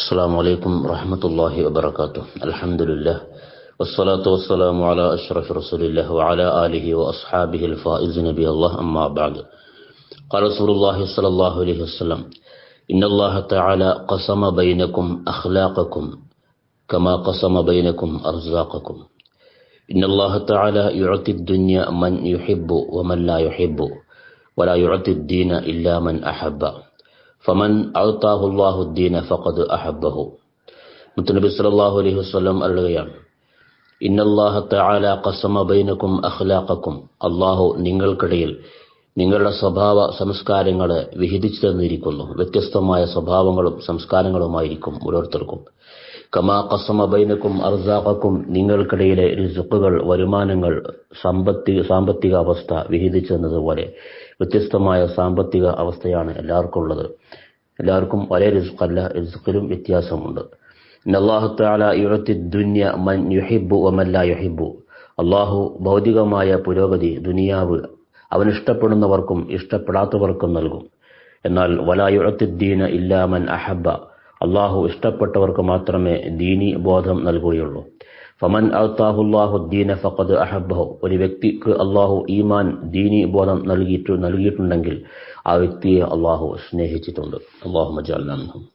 السلام عليكم ورحمة الله وبركاته. الحمد لله والصلاة والسلام على أشرف رسول الله وعلى آله وأصحابه الفائز نبي الله. أما بعد قال رسول الله صلى الله عليه وسلم إن الله تعالى قسم بينكم أخلاقكم كما قسم بينكم أرزاقكم. إن الله تعالى يعطي الدنيا من يحب ومن لا يحب ولا يعطي الدين إلا من أحب. ഫമൻ അഴുത്താഹുല്ലാഹു ദീന ഫഖദ് അഹബ്ബഹു മുത്തുനബി സല്ലല്ലാഹു അലൈഹി വസല്ലം അരുളുകയാണ്. ഇന്നല്ലാഹ തആല ഖസമ ബൈനക്കും അഖ്ലാഖക്കും. അല്ലാഹു നിങ്ങൾക്കിടയിൽ നിങ്ങളുടെ സ്വഭാവ സംസ്കാരങ്ങളെ വിഹിതിച്ചു തന്നിരിക്കുന്നു. വ്യത്യസ്തമായ സ്വഭാവങ്ങളും സംസ്കാരങ്ങളുമായിരിക്കും ഓരോരുത്തർക്കും. കമാ കസമ അർസാഖക്കും നിങ്ങൾക്കിടയിലെ റിസുക്കുകൾ വരുമാനങ്ങൾ സാമ്പത്തിക സാമ്പത്തിക അവസ്ഥ വിഹിതിച്ചെന്നതുപോലെ വ്യത്യസ്തമായ സാമ്പത്തിക അവസ്ഥയാണ് എല്ലാവർക്കും ഉള്ളത് എല്ലാവർക്കും ഒരേ റിസുക്കല്ല റിസുക്കിലും വ്യത്യാസമുണ്ട്. അള്ളാഹു ഭൗതികമായ പുരോഗതി ദുനിയാവ് അവൻ ഇഷ്ടപ്പെടുന്നവർക്കും ഇഷ്ടപ്പെടാത്തവർക്കും നൽകും. എന്നാൽ വലായുഴത്തിദ്ദീന ഇല്ലാമൻ അഹബ അള്ളാഹു ഇഷ്ടപ്പെട്ടവർക്ക് മാത്രമേ ദീനി ബോധം നൽകുകയുള്ളൂ. ഫമൻ അൽത്താഹുല്ലാഹു ദീന ഫഖദ് അഹബ്ബഹു. ഒരു വ്യക്തിക്ക് അള്ളാഹു ഈമാൻ ദീനി ബോധം നൽകിയിട്ടു നൽകിയിട്ടുണ്ടെങ്കിൽ ആ വ്യക്തിയെ അള്ളാഹു സ്നേഹിച്ചിട്ടുണ്ട്. അള്ളാഹു മജാലും